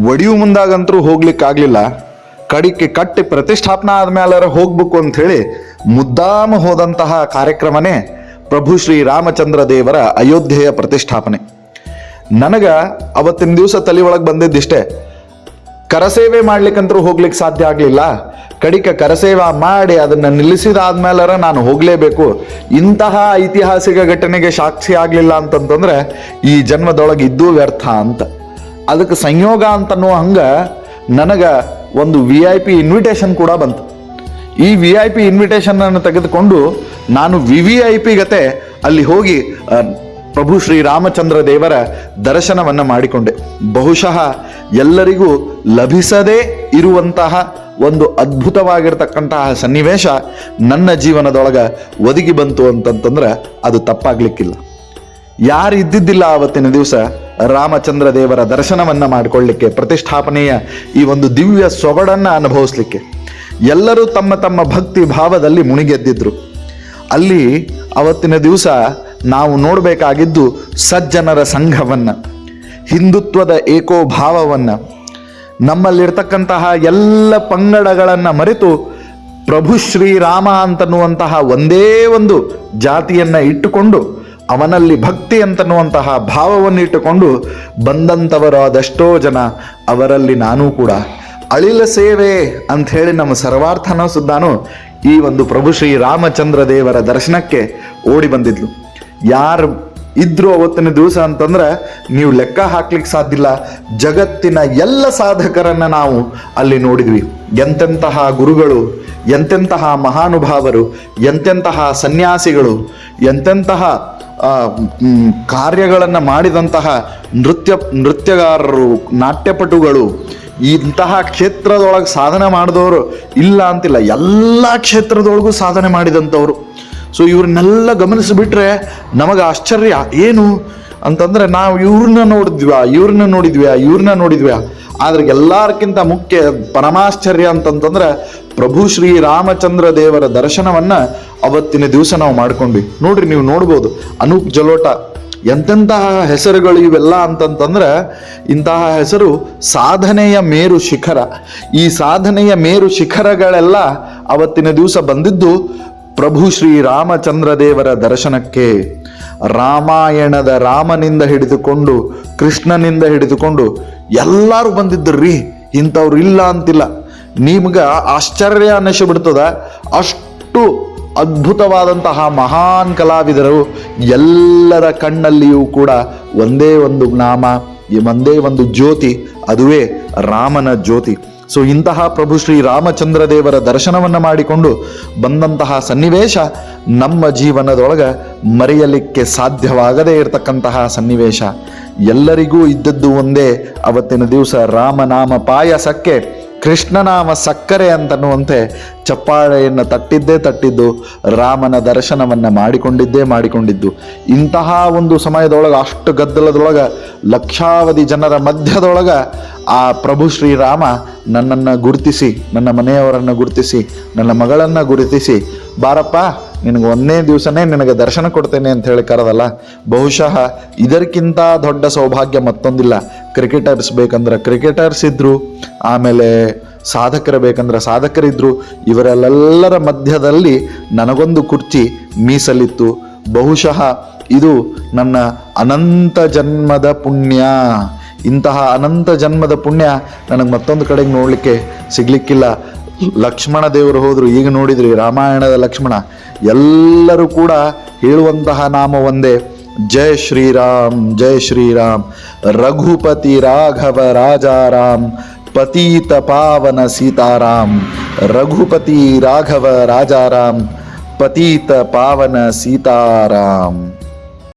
ಒಡಿಯು ಮುಂದಾಗಂತರೂ ಹೋಗ್ಲಿಕ್ಕಾಗ್ಲಿಲ್ಲ. ಕಡಿಕೆ ಕಟ್ಟಿ ಪ್ರತಿಷ್ಠಾಪನಾ ಆದ್ಮೇಲೆ ಹೋಗ್ಬೇಕು ಅಂತ ಹೇಳಿ ಮುದ್ದಾಮ ಹೋದಂತಹ ಕಾರ್ಯಕ್ರಮನೇ ಪ್ರಭು ಶ್ರೀ ರಾಮಚಂದ್ರ ದೇವರ ಅಯೋಧ್ಯೆಯ ಪ್ರತಿಷ್ಠಾಪನೆ. ನನಗ ಅವತ್ತಿನ ದಿವಸ ತಲೆ ಒಳಗೆ ಬಂದಿದ್ದಿಷ್ಟೇ. ಕರಸೇವೆ ಮಾಡ್ಲಿಕ್ಕಂತರೂ ಹೋಗ್ಲಿಕ್ಕೆ ಸಾಧ್ಯ ಆಗಲಿಲ್ಲ. ಕಡಿಕ ಕರಸೇವಾ ಮಾಡಿ ಅದನ್ನು ನಿಲ್ಲಿಸಿದಾದ್ಮೇಲರ ನಾನು ಹೋಗಲೇಬೇಕು. ಇಂತಹ ಐತಿಹಾಸಿಕ ಘಟನೆಗೆ ಸಾಕ್ಷಿ ಆಗಲಿಲ್ಲ ಅಂತಂತಂದ್ರೆ ಈ ಜನ್ಮದೊಳಗೆ ಇದ್ದೂ ವ್ಯರ್ಥ ಅಂತ. ಅದಕ್ಕೆ ಸಂಯೋಗ ಅಂತನೋ ಹಂಗೆ ನನಗೆ ಒಂದು ವಿ ಐ ಪಿ ಇನ್ವಿಟೇಷನ್ ಕೂಡ ಬಂತು. ಈ ವಿ ಐ ಪಿ ಇನ್ವಿಟೇಷನನ್ನು ತೆಗೆದುಕೊಂಡು ನಾನು ವಿ ವಿ ಐ ಪಿ ಗತೆ ಅಲ್ಲಿ ಹೋಗಿ ಪ್ರಭು ಶ್ರೀ ರಾಮಚಂದ್ರ ದೇವರ ದರ್ಶನವನ್ನು ಮಾಡಿಕೊಂಡೆ. ಬಹುಶಃ ಎಲ್ಲರಿಗೂ ಲಭಿಸದೇ ಇರುವಂತಹ ಒಂದು ಅದ್ಭುತವಾಗಿರ್ತಕ್ಕಂತಹ ಸನ್ನಿವೇಶ ನನ್ನ ಜೀವನದೊಳಗೆ ಒದಗಿ ಬಂತು ಅಂತಂತಂದ್ರೆ ಅದು ತಪ್ಪಾಗ್ಲಿಕ್ಕಿಲ್ಲ. ಯಾರು ಇದ್ದಿದ್ದಿಲ್ಲ ಆವತ್ತಿನ ದಿವಸ ರಾಮಚಂದ್ರ ದೇವರ ದರ್ಶನವನ್ನ ಮಾಡಿಕೊಳ್ಳಿಕ್ಕೆ, ಪ್ರತಿಷ್ಠಾಪನೆಯ ಈ ಒಂದು ದಿವ್ಯ ಸೊಗಡನ್ನು ಅನುಭವಿಸ್ಲಿಕ್ಕೆ. ಎಲ್ಲರೂ ತಮ್ಮ ತಮ್ಮ ಭಕ್ತಿ ಭಾವದಲ್ಲಿ ಮುಣಿಗೆದ್ದಿದ್ರು. ಅಲ್ಲಿ ಅವತ್ತಿನ ದಿವಸ ನಾವು ನೋಡಬೇಕಾಗಿದ್ದು ಸಜ್ಜನರ ಸಂಘವನ್ನ, ಹಿಂದುತ್ವದ ಏಕೋ ಭಾವವನ್ನ ನಮ್ಮಲ್ಲಿರ್ತಕ್ಕಂತಹ ಎಲ್ಲ ಪಂಗಡಗಳನ್ನ ಮರೆತು ಪ್ರಭು ಶ್ರೀರಾಮ ಅಂತನ್ನುವಂತಹ ಒಂದೇ ಒಂದು ಜಾತಿಯನ್ನ ಇಟ್ಟುಕೊಂಡು ಅವನಲ್ಲಿ ಭಕ್ತಿ ಅಂತನ್ನುವಂತಹ ಭಾವವನ್ನು ಇಟ್ಟುಕೊಂಡು ಬಂದಂಥವರಾದಷ್ಟೋ ಜನ ಅವರಲ್ಲಿ ನಾನೂ ಕೂಡ. ಅಳಿಲ ಸೇವೆ ಅಂತ ಹೇಳಿ ನಮ್ಮ ಸರ್ವಾರ್ಥನೋ ಸುದ್ದಾನು ಈ ಒಂದು ಪ್ರಭು ಶ್ರೀ ರಾಮಚಂದ್ರ ದೇವರ ದರ್ಶನಕ್ಕೆ ಓಡಿ ಬಂದಿದ್ಲು. ಯಾರು ಇದ್ರು ಅವತ್ತಿನ ದಿವಸ ಅಂತಂದ್ರೆ ನೀವು ಲೆಕ್ಕ ಹಾಕ್ಲಿಕ್ಕೆ ಸಾಧ್ಯ ಇಲ್ಲ. ಜಗತ್ತಿನ ಎಲ್ಲ ಸಾಧಕರನ್ನ ನಾವು ಅಲ್ಲಿ ನೋಡಿದ್ವಿ. ಎಂತೆಂತಹ ಗುರುಗಳು, ಎಂತೆಂತಹ ಮಹಾನುಭಾವರು, ಎಂತೆಂತಹ ಸನ್ಯಾಸಿಗಳು, ಎಂತೆಂತಹ ಕಾರ್ಯಗಳನ್ನು ಮಾಡಿದಂತಹ ನೃತ್ಯ, ನೃತ್ಯಗಾರರು, ನಾಟ್ಯಪಟುಗಳು, ಇಂತಹ ಕ್ಷೇತ್ರದೊಳಗೆ ಸಾಧನೆ ಮಾಡಿದವರು ಇಲ್ಲ ಅಂತಿಲ್ಲ. ಎಲ್ಲ ಕ್ಷೇತ್ರದೊಳಗೂ ಸಾಧನೆ ಮಾಡಿದಂಥವ್ರು. ಸೊ ಇವ್ರನ್ನೆಲ್ಲ ಗಮನಿಸಿಬಿಟ್ರೆ ನಮಗೆ ಆಶ್ಚರ್ಯ. ಏನು? ಅಂತಂದ್ರೆ ನಾವು ಇವ್ರನ್ನ ನೋಡಿದ್ವಿ ಇವ್ರನ್ನ ನೋಡಿದ್ವ್ಯಾ ಇವ್ರನ್ನ ನೋಡಿದ್ವ್ಯಾ. ಆದ್ರೆ ಎಲ್ಲಾರ್ಕಿಂತ ಮುಖ್ಯ ಪರಮಾಶ್ಚರ್ಯ ಅಂತಂತಂದ್ರೆ ಪ್ರಭು ಶ್ರೀ ರಾಮಚಂದ್ರ ದೇವರ ದರ್ಶನವನ್ನ ಅವತ್ತಿನ ದಿವಸ ನಾವು ಮಾಡ್ಕೊಂಡ್ವಿ. ನೋಡ್ರಿ, ನೀವು ನೋಡ್ಬೋದು. ಅನೂಪ್ ಜಲೋಟ, ಎಂತೆಂತಹ ಹೆಸರುಗಳು ಇವೆಲ್ಲ ಅಂತಂತಂದ್ರೆ, ಇಂತಹ ಹೆಸರು ಸಾಧನೆಯ ಮೇರು ಶಿಖರ. ಈ ಸಾಧನೆಯ ಮೇರು ಶಿಖರಗಳೆಲ್ಲ ಅವತ್ತಿನ ದಿವಸ ಬಂದಿದ್ದು ಪ್ರಭು ಶ್ರೀ ರಾಮಚಂದ್ರ ದೇವರ ದರ್ಶನಕ್ಕೆ. ರಾಮಾಯಣದ ರಾಮನಿಂದ ಹಿಡಿದುಕೊಂಡು, ಕೃಷ್ಣನಿಂದ ಹಿಡಿದುಕೊಂಡು ಎಲ್ಲರೂ ಬಂದಿದ್ದರು ರೀ ಇಂಥವ್ರು ಇಲ್ಲ ಅಂತಿಲ್ಲ. ನಿಮ್ಗೆ ಆಶ್ಚರ್ಯ ಅನ್ನಿಸಿಬಿಡ್ತದ. ಅಷ್ಟು ಅದ್ಭುತವಾದಂತಹ ಮಹಾನ್ ಕಲಾವಿದರು ಎಲ್ಲರ ಕಣ್ಣಲ್ಲಿಯೂ ಕೂಡ ಒಂದೇ ಒಂದು ನಾಮ ಈ ಒಂದೇ ಒಂದು ಜ್ಯೋತಿ, ಅದುವೇ ರಾಮನ ಜ್ಯೋತಿ. ಸೊ ಇಂತಹ ಪ್ರಭು ಶ್ರೀ ರಾಮಚಂದ್ರ ದೇವರ ದರ್ಶನವನ್ನು ಮಾಡಿಕೊಂಡು ಬಂದಂತಹ ಸನ್ನಿವೇಶ ನಮ್ಮ ಜೀವನದೊಳಗೆ ಮರೆಯಲಿಕ್ಕೆ ಸಾಧ್ಯವಾಗದೇ ಇರತಕ್ಕಂತಹ ಸನ್ನಿವೇಶ. ಎಲ್ಲರಿಗೂ ಇದ್ದದ್ದು ಒಂದೇ, ಅವತ್ತಿನ ದಿವಸ ರಾಮನಾಮ ಪಾಯಸಕ್ಕೆ ಕೃಷ್ಣನಾಮ ಸಕ್ಕರೆ ಅಂತನ್ನುವಂತೆ ಚಪ್ಪಾಳೆಯನ್ನು ತಟ್ಟಿದ್ದೇ ತಟ್ಟಿದ್ದು, ರಾಮನ ದರ್ಶನವನ್ನು ಮಾಡಿಕೊಂಡಿದ್ದೇ ಮಾಡಿಕೊಂಡಿದ್ದು. ಇಂತಹ ಒಂದು ಸಮಯದೊಳಗೆ, ಅಷ್ಟು ಗದ್ದಲದೊಳಗೆ, ಲಕ್ಷಾವಧಿ ಜನರ ಮಧ್ಯದೊಳಗೆ ಆ ಪ್ರಭು ಶ್ರೀರಾಮ ನನ್ನನ್ನು ಗುರುತಿಸಿ, ನನ್ನ ಮನೆಯವರನ್ನು ಗುರುತಿಸಿ, ನನ್ನ ಮಗಳನ್ನು ಗುರುತಿಸಿ, ಬಾರಪ್ಪ, ನಿನಗೆ ಒಂದೇ ದಿವಸನೇ ನಿನಗೆ ದರ್ಶನ ಕೊಡ್ತೇನೆ ಅಂತ ಹೇಳಿ ಕರೆದಲ್ಲ. ಬಹುಶಃ ಇದಕ್ಕಿಂತ ದೊಡ್ಡ ಸೌಭಾಗ್ಯ ಮತ್ತೊಂದಿಲ್ಲ. ಕ್ರಿಕೆಟರ್ಸ್ ಬೇಕಂದ್ರೆ ಕ್ರಿಕೆಟರ್ಸ್ ಇದ್ದರು ಆಮೇಲೆ ಸಾಧಕರು ಬೇಕಂದ್ರೆ ಸಾಧಕರಿದ್ದರು ಇವರೆಲ್ಲರ ಮಧ್ಯದಲ್ಲಿ ನನಗೊಂದು ಕುರ್ಚಿ ಮೀಸಲಿತ್ತು. ಬಹುಶಃ ಇದು ನನ್ನ ಅನಂತ ಜನ್ಮದ ಪುಣ್ಯ. ಇಂತಹ ಅನಂತ ಜನ್ಮದ ಪುಣ್ಯ ನನಗೆ ಮತ್ತೊಂದು ಕಡೆಗೆ ನೋಡಲಿಕ್ಕೆ ಸಿಗ್ಲಿಕ್ಕಿಲ್ಲ. ಲಕ್ಷ್ಮಣ ದೇವರು ಹೋದರು, ಈಗ ನೋಡಿದ್ರಿ ರಾಮಾಯಣದ ಲಕ್ಷ್ಮಣ. ಎಲ್ಲರೂ ಕೂಡ ಹೇಳುವಂತಹ ನಾಮ ಒಂದೇ. जय श्री राम जय श्री राम रघुपति राघव राजा राम पति तपावन सीताराम। रघुपति राघव राजा राम पतित पावन सीताराम।